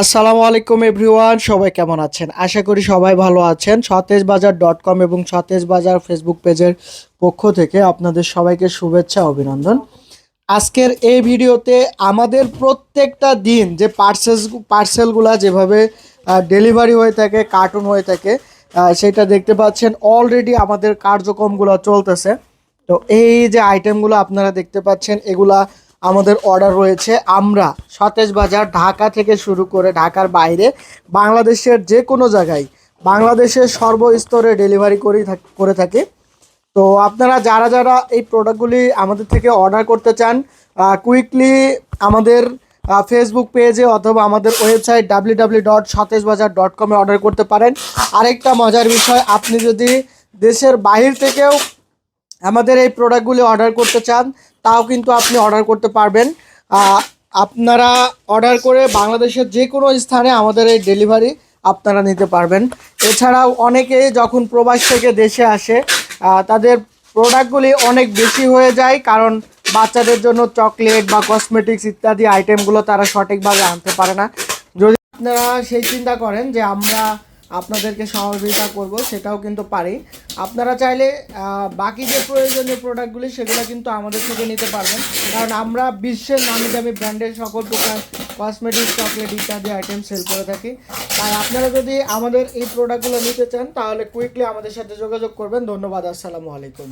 আসসালামু আলাইকুম এভরিওয়ান, সবাই কেমন আছেন? আশা করি সবাই ভালো আছেন। সতেজ বাজার ডট কম এবং সতেজ বাজার ফেসবুক পেজের পক্ষ থেকে আপনাদের সবাইকে শুভেচ্ছা, অভিনন্দন। আজকের এই ভিডিওতে আমাদের প্রত্যেকটা দিন যে পার্সেল পার্সেলগুলো যেভাবে ডেলিভারি হয়ে থাকে কার্টুন হয়ে থাকে সেটা দেখতে পাচ্ছেন। অলরেডি আমাদের কার্যক্রমগুলো চলতেছে। তো এই যে আইটেমগুলো আপনারা দেখতে পাচ্ছেন, এগুলা আমাদের অর্ডার রয়েছে। আমরা সতেজ বাজার ঢাকা থেকে শুরু করে ঢাকার বাইরে বাংলাদেশের যে কোনো জায়গায় বাংলাদেশের সর্বস্তরে ডেলিভারি করি করে থাকি। তো আপনারা যারা যারা এই প্রোডাক্টগুলি আমাদের থেকে অর্ডার করতে চান কুইকলি আমাদের ফেসবুক পেজে অথবা আমাদের ওয়েবসাইট ডাব্লিউ ডাব্লিউ ডট সতেজ বাজার ডট কমে অর্ডার করতে পারেন। আরেকটা মজার বিষয়, আপনি যদি দেশের বাহির থেকেও আমাদের এই প্রোডাক্টগুলি অর্ডার করতে চান, তাও কিন্তু আপনি অর্ডার করতে পারবেন। আপনারা অর্ডার করে বাংলাদেশের যে কোনো স্থানে আমাদের এই ডেলিভারি আপনারা নিতে পারবেন। এছাড়াও অনেকে যখন প্রবাস থেকে দেশে আসে তাদের প্রোডাক্টগুলি অনেক বেশি হয়ে যায়, কারণ বাচ্চাদের জন্য চকলেট বা কসমেটিক্স ইত্যাদি আইটেমগুলো তারা সঠিকভাবে আনতে পারে না। যদি আপনারা সেই চিন্তা করেন যে আমরা আপনাদেরকে সহযোগিতা করব, সেটাও কিন্তু পারি। আপনারা চাইলে বাকি যে প্রয়োজনীয় প্রোডাক্টগুলি সেগুলো কিন্তু আমাদের থেকে নিতে পারবেন। কারণ আমরা বিশ্বের নামি দামি ব্র্যান্ডের সকল প্রকার কসমেটিক চকলেট ইত্যাদি আইটেম সেল করে থাকি। আর আপনারা যদি আমাদের এই প্রোডাক্টগুলো নিতে চান, তাহলে কুইকলি আমাদের সাথে যোগাযোগ করবেন। ধন্যবাদ, আসসালামু আলাইকুম।